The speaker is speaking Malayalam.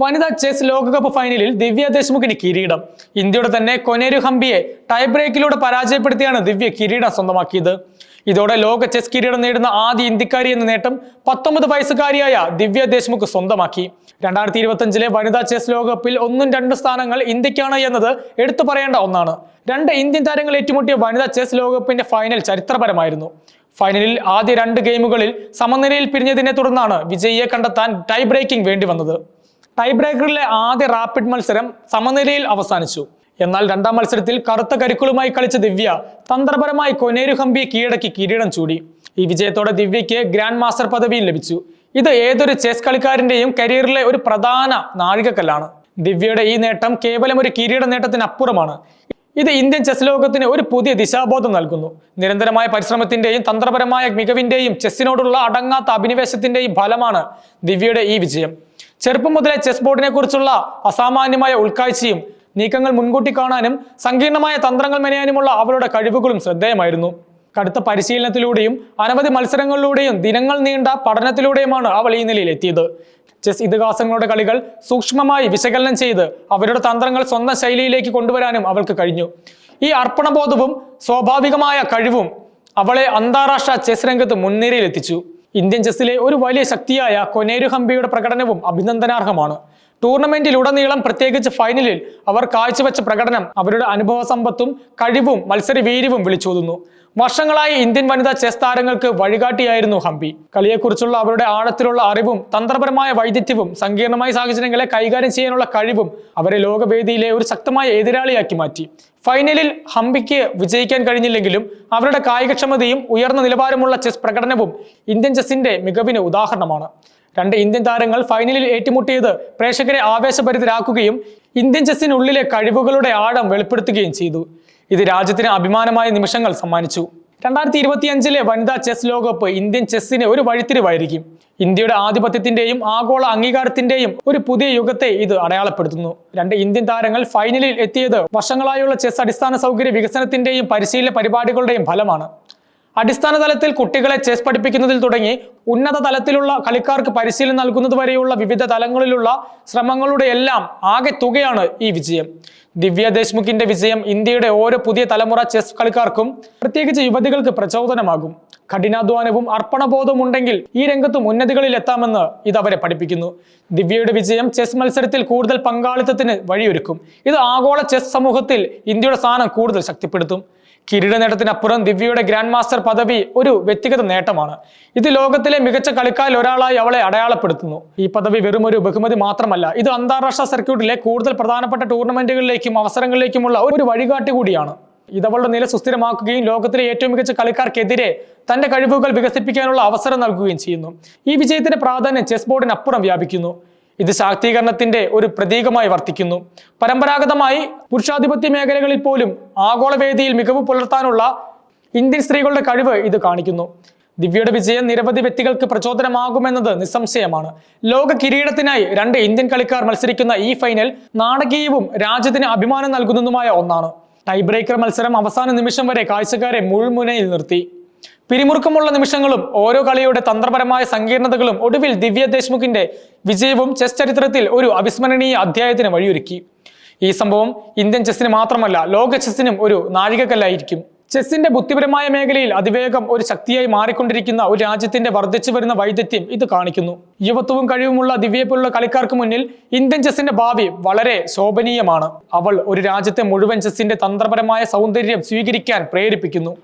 വനിതാ ചെസ് ലോകകപ്പ് ഫൈനലിൽ ദിവ്യ ദേശ്മുഖിന് കിരീടം. ഇന്ത്യയുടെ തന്നെ കൊനേരു ഹംപിയെ ടൈ ബ്രേക്കിലൂടെ പരാജയപ്പെടുത്തിയാണ് ദിവ്യ കിരീടം സ്വന്തമാക്കിയത്. ഇതോടെ ലോക ചെസ് കിരീടം നേടുന്ന ആദ്യ ഇന്ത്യക്കാരി എന്ന നേട്ടം പത്തൊമ്പത് വയസ്സുകാരിയായ ദിവ്യ ദേശ്മുഖ് സ്വന്തമാക്കി. രണ്ടായിരത്തി ഇരുപത്തഞ്ചിലെ വനിതാ ചെസ് ലോകകപ്പിൽ ഒന്നും രണ്ട് സ്ഥാനങ്ങൾ ഇന്ത്യക്കാണ് എന്നത് എടുത്തു പറയേണ്ട ഒന്നാണ്. രണ്ട് ഇന്ത്യൻ താരങ്ങൾ ഏറ്റുമുട്ടിയ വനിതാ ചെസ് ലോകകപ്പിന്റെ ഫൈനൽ ചരിത്രപരമായിരുന്നു. ഫൈനലിൽ ആദ്യ രണ്ട് ഗെയിമുകളിൽ സമനിലയിൽ പിരിഞ്ഞതിനെ തുടർന്നാണ് വിജയിയെ കണ്ടെത്താൻ ടൈ ബ്രേക്കിംഗ് വേണ്ടി വന്നത്. ടൈ ബ്രേക്കറിലെ ആദ്യ റാപ്പിഡ് മത്സരം സമനിലയിൽ അവസാനിച്ചു. എന്നാൽ രണ്ടാം മത്സരത്തിൽ കറുത്ത കരുക്കളുമായി കളിച്ച ദിവ്യ തന്ത്രപരമായി കൊനേരു ഹംപിയെ കീഴടക്കി കിരീടം ചൂടി. ഈ വിജയത്തോടെ ദിവ്യയ്ക്ക് ഗ്രാൻഡ് മാസ്റ്റർ പദവിയും ലഭിച്ചു. ഇത് ഏതൊരു ചെസ് കളിക്കാരന്റെയും കരിയറിലെ ഒരു പ്രധാന നാഴികക്കല്ലാണ്. ദിവ്യയുടെ ഈ നേട്ടം കേവലം ഒരു കിരീട നേട്ടത്തിനപ്പുറമാണ്. ഇത് ഇന്ത്യൻ ചെസ് ലോകത്തിന് ഒരു പുതിയ ദിശാബോധം നൽകുന്നു. നിരന്തരമായ പരിശ്രമത്തിന്റെയും തന്ത്രപരമായ മികവിന്റെയും ചെസ്സിനോടുള്ള അടങ്ങാത്ത അഭിനിവേശത്തിന്റെയും ഫലമാണ് ദിവ്യയുടെ ഈ വിജയം. ചെറുപ്പം മുതലേ ചെസ് ബോർഡിനെ കുറിച്ചുള്ള അസാമാന്യമായ ഉൾക്കാഴ്ചയും നീക്കങ്ങൾ മുൻകൂട്ടി കാണാനും സങ്കീർണമായ തന്ത്രങ്ങൾ മെനയാനുമുള്ള അവളുടെ കഴിവുകളും ശ്രദ്ധേയമായിരുന്നു. കടുത്ത പരിശീലനത്തിലൂടെയും അനവധി മത്സരങ്ങളിലൂടെയും ദിനങ്ങൾ നീണ്ട പഠനത്തിലൂടെയുമാണ് അവൾ ഈ നിലയിൽ എത്തിയത്. ചെസ് ഇതിഹാസങ്ങളുടെ കളികൾ സൂക്ഷ്മമായി വിശകലനം ചെയ്ത് അവരുടെ തന്ത്രങ്ങൾ സ്വന്തം ശൈലിയിലേക്ക് കൊണ്ടുവരാനും അവൾക്ക് കഴിഞ്ഞു. ഈ അർപ്പണബോധവും സ്വാഭാവികമായ കഴിവും അവളെ അന്താരാഷ്ട്ര ചെസ് രംഗത്ത് മുൻനിരയിലെത്തിച്ചു ഇന്ത്യൻ ചെസ്സിലെ ഒരു വലിയ ശക്തിയായ കൊനേരു ഹംപിയുടെ പ്രകടനവും അഭിനന്ദനാർഹമാണ്. ടൂർണമെന്റിലുടനീളം പ്രത്യേകിച്ച് ഫൈനലിൽ അവർ കാഴ്ചവെച്ച പ്രകടനം അവരുടെ അനുഭവ സമ്പത്തും കഴിവും മത്സരവീര്യവും വിളിച്ചോതുന്നു. വർഷങ്ങളായി ഇന്ത്യൻ വനിതാ ചെസ് താരങ്ങൾക്ക് വഴികാട്ടിയായിരുന്നു ഹംപി. കളിയെക്കുറിച്ചുള്ള അവരുടെ ആഴത്തിലുള്ള അറിവും തന്ത്രപരമായ വൈദഗ്ധ്യവും സങ്കീർണമായ സാഹചര്യങ്ങളെ കൈകാര്യം ചെയ്യാനുള്ള കഴിവും അവരെ ലോകവേദിയിലെ ഒരു ശക്തമായ എതിരാളിയാക്കി മാറ്റി. ഫൈനലിൽ ഹംപിക്ക് വിജയിക്കാൻ കഴിഞ്ഞില്ലെങ്കിലും അവരുടെ കായികക്ഷമതയും ഉയർന്ന നിലവാരമുള്ള ചെസ് പ്രകടനവും ഇന്ത്യൻ ചെസ്സിന്റെ മികവിന് ഉദാഹരണമാണ്. രണ്ട് ഇന്ത്യൻ താരങ്ങൾ ഫൈനലിൽ ഏറ്റുമുട്ടിയത് പ്രേക്ഷകരെ ആവേശഭരിതരാക്കുകയും ഇന്ത്യൻ ചെസ്സിനുള്ളിലെ കഴിവുകളുടെ ആഴം വെളിപ്പെടുത്തുകയും ചെയ്തു. ഇത് രാജ്യത്തിന് അഭിമാനമായ നിമിഷങ്ങൾ സമ്മാനിച്ചു. രണ്ടായിരത്തി ഇരുപത്തിയഞ്ചിലെ വനിതാ ചെസ് ലോകകപ്പ് ഇന്ത്യൻ ചെസ്സിന് ഒരു വഴിത്തിരിവായിരിക്കും. ഇന്ത്യയുടെ ആധിപത്യത്തിന്റെയും ആഗോള അംഗീകാരത്തിന്റെയും ഒരു പുതിയ യുഗത്തെ ഇത് അടയാളപ്പെടുത്തുന്നു. രണ്ട് ഇന്ത്യൻ താരങ്ങൾ ഫൈനലിൽ എത്തിയത് വർഷങ്ങളായുള്ള ചെസ് അടിസ്ഥാന സൗകര്യ വികസനത്തിന്റെയും പരിശീലന പരിപാടികളുടെയും ഫലമാണ്. അടിസ്ഥാന തലത്തിൽ കുട്ടികളെ ചെസ് പഠിപ്പിക്കുന്നതിൽ തുടങ്ങി ഉന്നത തലത്തിലുള്ള കളിക്കാർക്ക് പരിശീലനം നൽകുന്നത് വരെയുള്ള വിവിധ തലങ്ങളിലുള്ള ശ്രമങ്ങളുടെ എല്ലാം ആകെ തുകയാണ് ഈ വിജയം. ദിവ്യ ദേശ്മുഖിന്റെ വിജയം ഇന്ത്യയുടെ ഓരോ പുതിയ തലമുറ ചെസ് കളിക്കാർക്കും പ്രത്യേകിച്ച് യുവതികൾക്ക് പ്രചോദനമാകും. കഠിനാധ്വാനവും അർപ്പണബോധവും ഉണ്ടെങ്കിൽ ഈ രംഗത്തും ഉന്നതികളിൽ എത്താമെന്ന് ഇത് അവരെ പഠിപ്പിക്കുന്നു. ദിവ്യയുടെ വിജയം ചെസ് മത്സരത്തിൽ കൂടുതൽ പങ്കാളിത്തത്തിന് വഴിയൊരുക്കും. ഇത് ആഗോള ചെസ് സമൂഹത്തിൽ ഇന്ത്യയുടെ സ്ഥാനം കൂടുതൽ ശക്തിപ്പെടുത്തും. കിരീട നേട്ടത്തിനപ്പുറം ദിവ്യയുടെ ഗ്രാൻഡ് മാസ്റ്റർ പദവി ഒരു വ്യക്തിഗത നേട്ടമാണ്. ഇത് ലോകത്തിലെ മികച്ച കളിക്കാരിൽ ഒരാളായി അവളെ അടയാളപ്പെടുത്തുന്നു. ഈ പദവി വെറും ഒരു ബഹുമതി മാത്രമല്ല ഇത് അന്താരാഷ്ട്ര സർക്യൂട്ടിലെ കൂടുതൽ പ്രധാനപ്പെട്ട ടൂർണമെന്റുകളിലേക്കും അവസരങ്ങളിലേക്കുമുള്ള ഒരു വഴികാട്ടി കൂടിയാണ്. ഇത് അവളുടെ നില സുസ്ഥിരമാക്കുകയും ലോകത്തിലെ ഏറ്റവും മികച്ച കളിക്കാർക്കെതിരെ തന്റെ കഴിവുകൾ വികസിപ്പിക്കാനുള്ള അവസരം നൽകുകയും ചെയ്യുന്നു. ഈ വിജയത്തിന്റെ പ്രാധാന്യം ചെസ് ബോർഡിനപ്പുറം വ്യാപിക്കുന്നു. ഇത് ശാക്തീകരണത്തിന്റെ ഒരു പ്രതീകമായി വർത്തിക്കുന്നു. പരമ്പരാഗതമായി പുരുഷാധിപത്യ മേഖലകളിൽ പോലും ആഗോള വേദിയിൽ മികവ് പുലർത്താനുള്ള ഇന്ത്യൻ സ്ത്രീകളുടെ കഴിവ് ഇത് കാണിക്കുന്നു. ദിവ്യയുടെ വിജയം നിരവധി വ്യക്തികൾക്ക് പ്രചോദനമാകുമെന്നത് നിസ്സംശയമാണ്. ലോക കിരീടത്തിനായി രണ്ട് ഇന്ത്യൻ കളിക്കാർ മത്സരിക്കുന്ന ഈ ഫൈനൽ നാടകീയവും രാജ്യത്തിന് അഭിമാനം നൽകുന്നതുമായ ഒന്നാണ്. ടൈ ബ്രേക്കർ മത്സരം അവസാന നിമിഷം വരെ കാഴ്ചക്കാരെ മുഴുമുനയിൽ നിർത്തി. പിരിമുറുക്കമുള്ള നിമിഷങ്ങളും ഓരോ കളിയുടെ തന്ത്രപരമായ സങ്കീർണതകളും ഒടുവിൽ ദിവ്യ ദേശ്മുഖിന്റെ വിജയവും ചെസ് ചരിത്രത്തിൽ ഒരു അവിസ്മരണീയ അധ്യായത്തിന് വഴിയൊരുക്കി. ഈ സംഭവം ഇന്ത്യൻ ചെസ്സിന് മാത്രമല്ല ലോക ചെസ്സിനും ഒരു നാഴികക്കല്ലായിരിക്കും. ചെസ്സിന്റെ ബുദ്ധിപരമായ മേഖലയിൽ അതിവേഗം ഒരു ശക്തിയായി മാറിക്കൊണ്ടിരിക്കുന്ന ഒരു രാജ്യത്തിന്റെ വർദ്ധിച്ചു വരുന്ന വൈദഗ്ധ്യം ഇത് കാണിക്കുന്നു. യുവത്വവും കഴിവുമുള്ള ദിവ്യപോലുള്ള കളിക്കാർക്ക് മുന്നിൽ ഇന്ത്യൻ ചെസ്സിന്റെ ഭാവി വളരെ ശോഭനീയമാണ്. അവൾ ഒരു രാജ്യത്തെ മുഴുവൻ ചെസ്സിന്റെ തന്ത്രപരമായ സൗന്ദര്യം സ്വീകരിക്കാൻ പ്രേരിപ്പിക്കുന്നു.